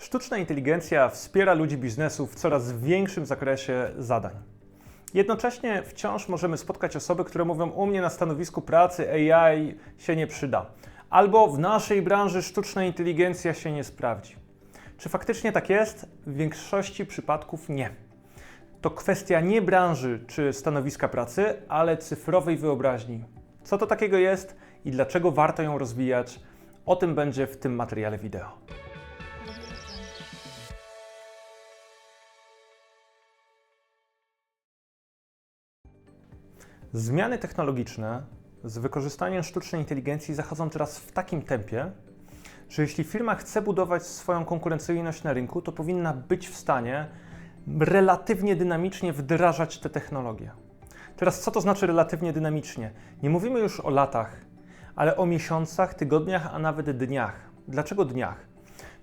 Sztuczna inteligencja wspiera ludzi biznesu w coraz większym zakresie zadań. Jednocześnie wciąż możemy spotkać osoby, które mówią: U mnie na stanowisku pracy AI się nie przyda, albo w naszej branży sztuczna inteligencja się nie sprawdzi. Czy faktycznie tak jest? W większości przypadków nie. To kwestia nie branży czy stanowiska pracy, ale cyfrowej wyobraźni. Co to takiego jest i dlaczego warto ją rozwijać? O tym będzie w tym materiale wideo. Zmiany technologiczne z wykorzystaniem sztucznej inteligencji zachodzą teraz w takim tempie, że jeśli firma chce budować swoją konkurencyjność na rynku, to powinna być w stanie relatywnie dynamicznie wdrażać te technologie. Teraz, co to znaczy relatywnie dynamicznie? Nie mówimy już o latach, ale o miesiącach, tygodniach, a nawet dniach. Dlaczego dniach?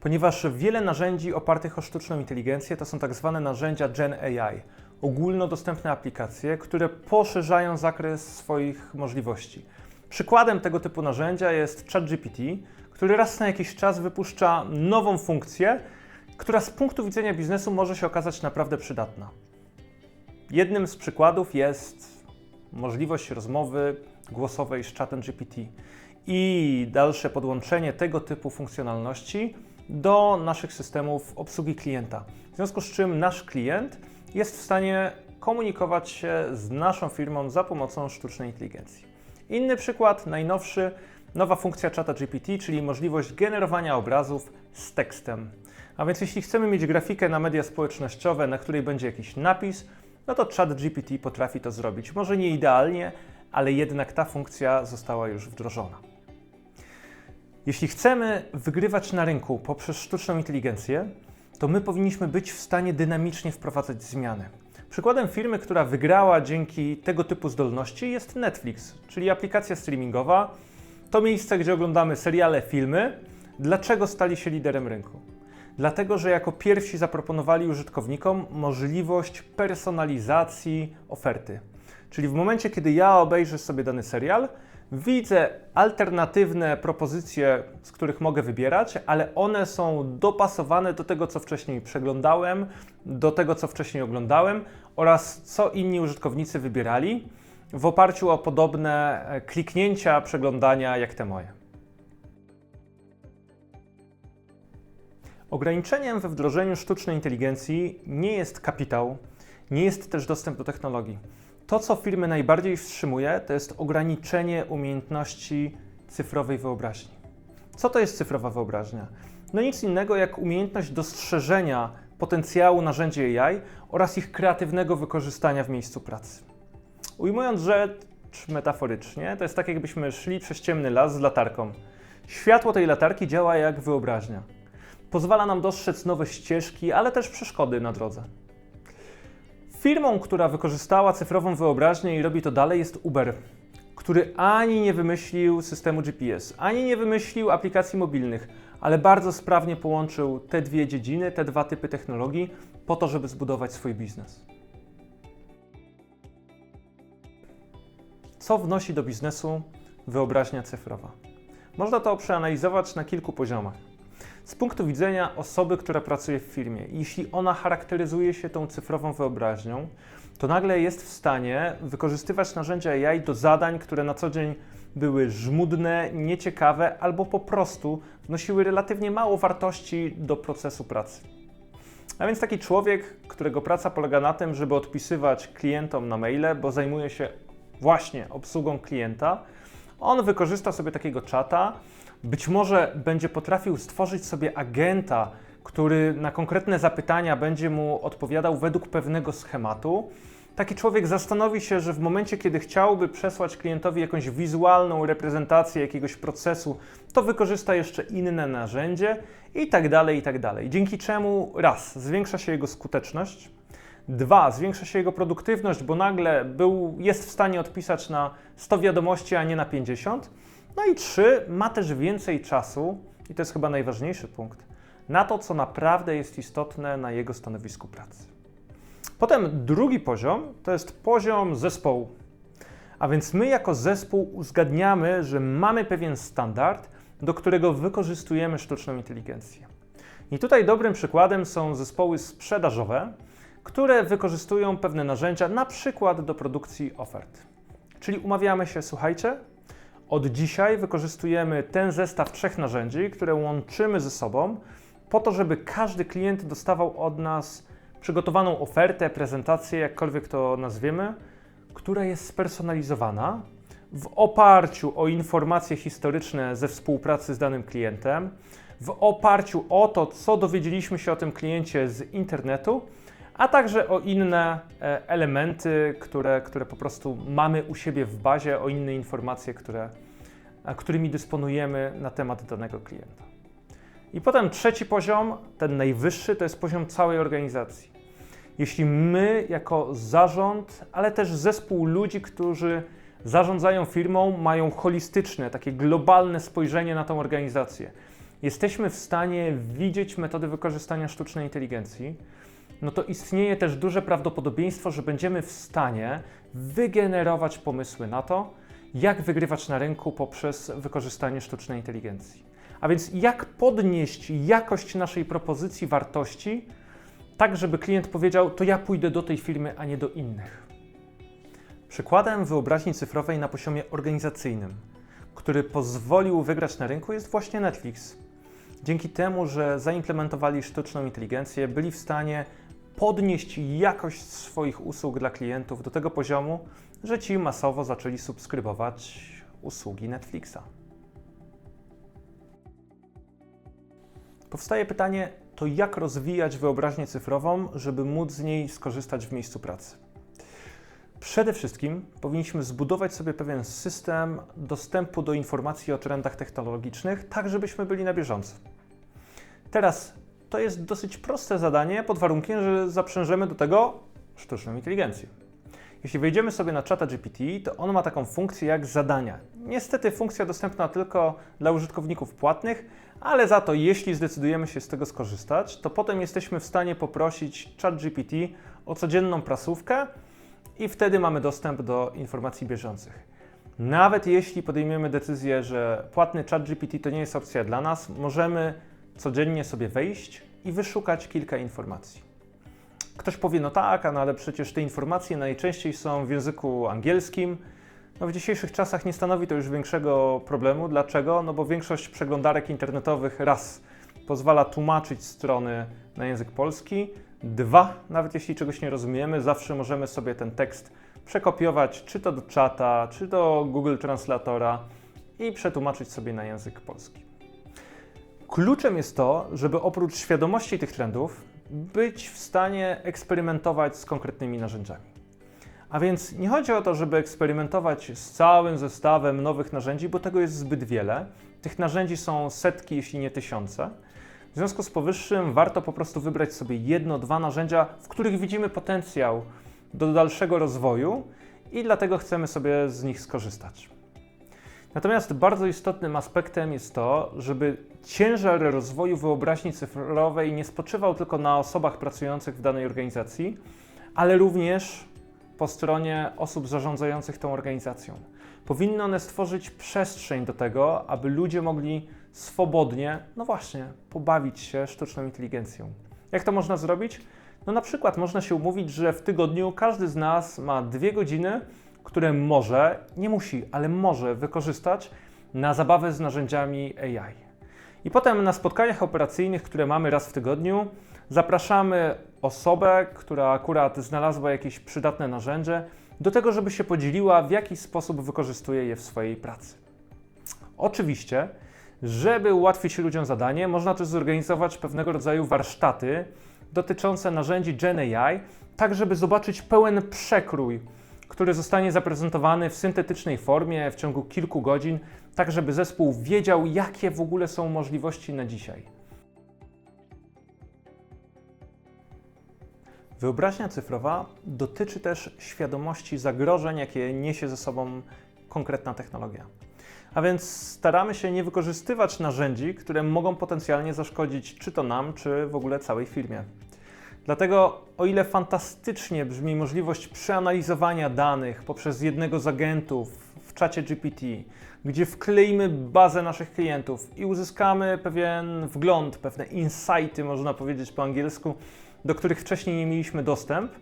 Ponieważ wiele narzędzi opartych o sztuczną inteligencję to są tak zwane narzędzia Gen AI, ogólnodostępne aplikacje, które poszerzają zakres swoich możliwości. Przykładem tego typu narzędzia jest ChatGPT, który raz na jakiś czas wypuszcza nową funkcję, która z punktu widzenia biznesu może się okazać naprawdę przydatna. Jednym z przykładów jest możliwość rozmowy głosowej z chatem GPT i dalsze podłączenie tego typu funkcjonalności do naszych systemów obsługi klienta. W związku z czym nasz klient jest w stanie komunikować się z naszą firmą za pomocą sztucznej inteligencji. Inny przykład, najnowszy, nowa funkcja czata GPT, czyli możliwość generowania obrazów z tekstem. A więc jeśli chcemy mieć grafikę na media społecznościowe, na której będzie jakiś napis, no to chat GPT potrafi to zrobić. Może nie idealnie, ale jednak ta funkcja została już wdrożona. Jeśli chcemy wygrywać na rynku poprzez sztuczną inteligencję, to my powinniśmy być w stanie dynamicznie wprowadzać zmiany. Przykładem firmy, która wygrała dzięki tego typu zdolności jest Netflix, czyli aplikacja streamingowa. To miejsce, gdzie oglądamy seriale, filmy. Dlaczego stali się liderem rynku? Dlatego, że jako pierwsi zaproponowali użytkownikom możliwość personalizacji oferty. Czyli w momencie, kiedy ja obejrzę sobie dany serial, widzę alternatywne propozycje, z których mogę wybierać, ale one są dopasowane do tego, co wcześniej przeglądałem, do tego, co wcześniej oglądałem oraz co inni użytkownicy wybierali w oparciu o podobne e, kliknięcia, przeglądania jak te moje. Ograniczeniem we wdrożeniu sztucznej inteligencji nie jest kapitał, nie jest też dostęp do technologii. To, co firmy najbardziej wstrzymuje, to jest ograniczenie umiejętności cyfrowej wyobraźni. Co to jest cyfrowa wyobraźnia? No nic innego jak umiejętność dostrzeżenia potencjału narzędzi AI oraz ich kreatywnego wykorzystania w miejscu pracy. Ujmując rzecz metaforycznie, to jest tak, jakbyśmy szli przez ciemny las z latarką. Światło tej latarki działa jak wyobraźnia. Pozwala nam dostrzec nowe ścieżki, ale też przeszkody na drodze. Firmą, która wykorzystała cyfrową wyobraźnię i robi to dalej, jest Uber, który ani nie wymyślił systemu GPS, ani nie wymyślił aplikacji mobilnych, ale bardzo sprawnie połączył te dwie dziedziny, te dwa typy technologii po to, żeby zbudować swój biznes. Co wnosi do biznesu wyobraźnia cyfrowa? Można to przeanalizować na kilku poziomach. Z punktu widzenia osoby, która pracuje w firmie, jeśli ona charakteryzuje się tą cyfrową wyobraźnią, to nagle jest w stanie wykorzystywać narzędzia AI do zadań, które na co dzień były żmudne, nieciekawe albo po prostu wnosiły relatywnie mało wartości do procesu pracy. A więc taki człowiek, którego praca polega na tym, żeby odpisywać klientom na maile, bo zajmuje się właśnie obsługą klienta, on wykorzysta sobie takiego czata, być może będzie potrafił stworzyć sobie agenta, który na konkretne zapytania będzie mu odpowiadał według pewnego schematu. Taki człowiek zastanowi się, że w momencie, kiedy chciałby przesłać klientowi jakąś wizualną reprezentację jakiegoś procesu, to wykorzysta jeszcze inne narzędzie i tak dalej, i tak dalej. Dzięki czemu raz, zwiększa się jego skuteczność, Dwa, zwiększa się jego produktywność, bo nagle był, jest w stanie odpisać na 100 wiadomości, a nie na 50. No i trzy, ma też więcej czasu, i to jest chyba najważniejszy punkt, na to, co naprawdę jest istotne na jego stanowisku pracy. Potem drugi poziom to jest poziom zespołu. A więc my jako zespół uzgadniamy, że mamy pewien standard, do którego wykorzystujemy sztuczną inteligencję. I tutaj dobrym przykładem są zespoły sprzedażowe, które wykorzystują pewne narzędzia, na przykład do produkcji ofert. Czyli umawiamy się, słuchajcie, od dzisiaj wykorzystujemy ten zestaw trzech narzędzi, które łączymy ze sobą, po to, żeby każdy klient dostawał od nas przygotowaną ofertę, prezentację, jakkolwiek to nazwiemy, która jest spersonalizowana w oparciu o informacje historyczne ze współpracy z danym klientem, w oparciu o to, co dowiedzieliśmy się o tym kliencie z internetu, a także o inne e, elementy, które, które po prostu mamy u siebie w bazie, o inne informacje, które, którymi dysponujemy na temat danego klienta. I potem trzeci poziom, ten najwyższy, to jest poziom całej organizacji. Jeśli my, jako zarząd, ale też zespół ludzi, którzy zarządzają firmą, mają holistyczne, takie globalne spojrzenie na tą organizację, jesteśmy w stanie widzieć metody wykorzystania sztucznej inteligencji, no to istnieje też duże prawdopodobieństwo, że będziemy w stanie wygenerować pomysły na to, jak wygrywać na rynku poprzez wykorzystanie sztucznej inteligencji. A więc jak podnieść jakość naszej propozycji wartości, tak żeby klient powiedział: To ja pójdę do tej firmy, a nie do innych. Przykładem wyobraźni cyfrowej na poziomie organizacyjnym, który pozwolił wygrać na rynku, jest właśnie Netflix. Dzięki temu, że zaimplementowali sztuczną inteligencję, byli w stanie podnieść jakość swoich usług dla klientów do tego poziomu, że ci masowo zaczęli subskrybować usługi Netflixa. Powstaje pytanie, to jak rozwijać wyobraźnię cyfrową, żeby móc z niej skorzystać w miejscu pracy? Przede wszystkim powinniśmy zbudować sobie pewien system dostępu do informacji o trendach technologicznych, tak żebyśmy byli na bieżąco. Teraz to jest dosyć proste zadanie pod warunkiem, że zaprzężemy do tego sztuczną inteligencję. Jeśli wejdziemy sobie na czata GPT, to on ma taką funkcję jak zadania. Niestety funkcja dostępna tylko dla użytkowników płatnych, ale za to jeśli zdecydujemy się z tego skorzystać, to potem jesteśmy w stanie poprosić ChatGPT o codzienną prasówkę i wtedy mamy dostęp do informacji bieżących. Nawet jeśli podejmiemy decyzję, że płatny ChatGPT to nie jest opcja dla nas, możemy codziennie sobie wejść i wyszukać kilka informacji. Ktoś powie, no tak, no ale przecież te informacje najczęściej są w języku angielskim. No w dzisiejszych czasach nie stanowi to już większego problemu. Dlaczego? No bo większość przeglądarek internetowych raz pozwala tłumaczyć strony na język polski, dwa, nawet jeśli czegoś nie rozumiemy, zawsze możemy sobie ten tekst przekopiować czy to do czata, czy do Google Translatora i przetłumaczyć sobie na język polski. Kluczem jest to, żeby oprócz świadomości tych trendów być w stanie eksperymentować z konkretnymi narzędziami. A więc nie chodzi o to, żeby eksperymentować z całym zestawem nowych narzędzi, bo tego jest zbyt wiele. Tych narzędzi są setki, jeśli nie tysiące. W związku z powyższym warto po prostu wybrać sobie jedno, dwa narzędzia, w których widzimy potencjał do dalszego rozwoju i dlatego chcemy sobie z nich skorzystać. Natomiast bardzo istotnym aspektem jest to, żeby ciężar rozwoju wyobraźni cyfrowej nie spoczywał tylko na osobach pracujących w danej organizacji, ale również po stronie osób zarządzających tą organizacją. Powinny one stworzyć przestrzeń do tego, aby ludzie mogli swobodnie, no właśnie, pobawić się sztuczną inteligencją. Jak to można zrobić? No na przykład można się umówić, że w tygodniu każdy z nas ma dwie godziny, które może, nie musi, ale może wykorzystać na zabawę z narzędziami AI. I potem na spotkaniach operacyjnych, które mamy raz w tygodniu, zapraszamy osobę, która akurat znalazła jakieś przydatne narzędzie, do tego, żeby się podzieliła, w jaki sposób wykorzystuje je w swojej pracy. Oczywiście, żeby ułatwić ludziom zadanie, można też zorganizować pewnego rodzaju warsztaty dotyczące narzędzi Gen AI, tak żeby zobaczyć pełen przekrój który zostanie zaprezentowany w syntetycznej formie w ciągu kilku godzin, tak żeby zespół wiedział, jakie w ogóle są możliwości na dzisiaj. Wyobraźnia cyfrowa dotyczy też świadomości zagrożeń, jakie niesie ze sobą konkretna technologia. A więc staramy się nie wykorzystywać narzędzi, które mogą potencjalnie zaszkodzić czy to nam, czy w ogóle całej firmie. Dlatego, o ile fantastycznie brzmi możliwość przeanalizowania danych poprzez jednego z agentów w czacie GPT, gdzie wkleimy bazę naszych klientów i uzyskamy pewien wgląd, pewne insighty, można powiedzieć po angielsku, do których wcześniej nie mieliśmy dostęp,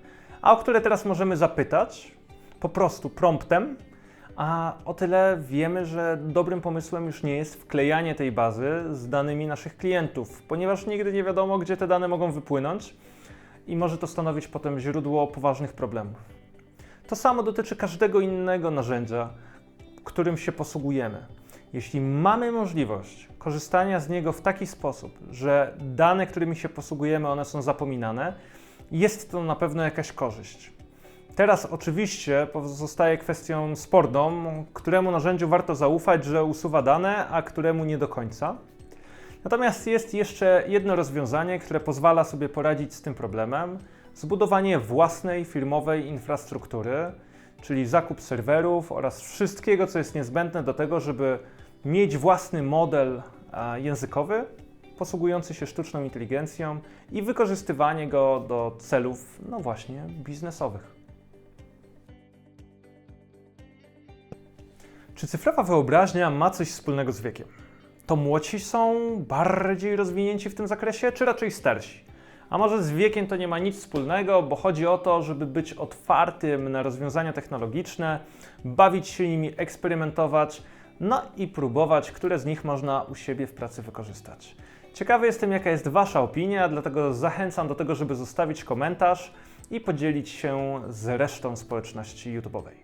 a o które teraz możemy zapytać po prostu promptem, a o tyle wiemy, że dobrym pomysłem już nie jest wklejanie tej bazy z danymi naszych klientów, ponieważ nigdy nie wiadomo, gdzie te dane mogą wypłynąć i może to stanowić potem źródło poważnych problemów. To samo dotyczy każdego innego narzędzia, którym się posługujemy. Jeśli mamy możliwość korzystania z niego w taki sposób, że dane, którymi się posługujemy, one są zapominane, jest to na pewno jakaś korzyść. Teraz oczywiście pozostaje kwestią sporną, któremu narzędziu warto zaufać, że usuwa dane, a któremu nie do końca. Natomiast jest jeszcze jedno rozwiązanie, które pozwala sobie poradzić z tym problemem: zbudowanie własnej firmowej infrastruktury, czyli zakup serwerów oraz wszystkiego, co jest niezbędne do tego, żeby mieć własny model a, językowy posługujący się sztuczną inteligencją i wykorzystywanie go do celów, no właśnie, biznesowych. Czy cyfrowa wyobraźnia ma coś wspólnego z wiekiem? To młodsi są bardziej rozwinięci w tym zakresie, czy raczej starsi? A może z wiekiem to nie ma nic wspólnego, bo chodzi o to, żeby być otwartym na rozwiązania technologiczne, bawić się nimi, eksperymentować, no i próbować, które z nich można u siebie w pracy wykorzystać. Ciekawy jestem, jaka jest Wasza opinia, dlatego zachęcam do tego, żeby zostawić komentarz i podzielić się z resztą społeczności YouTube'owej.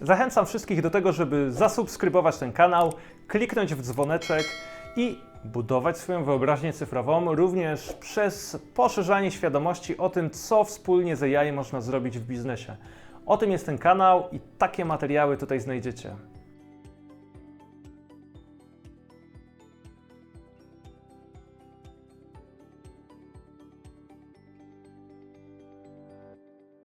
Zachęcam wszystkich do tego, żeby zasubskrybować ten kanał, kliknąć w dzwoneczek i budować swoją wyobraźnię cyfrową również przez poszerzanie świadomości o tym, co wspólnie z AI można zrobić w biznesie. O tym jest ten kanał i takie materiały tutaj znajdziecie.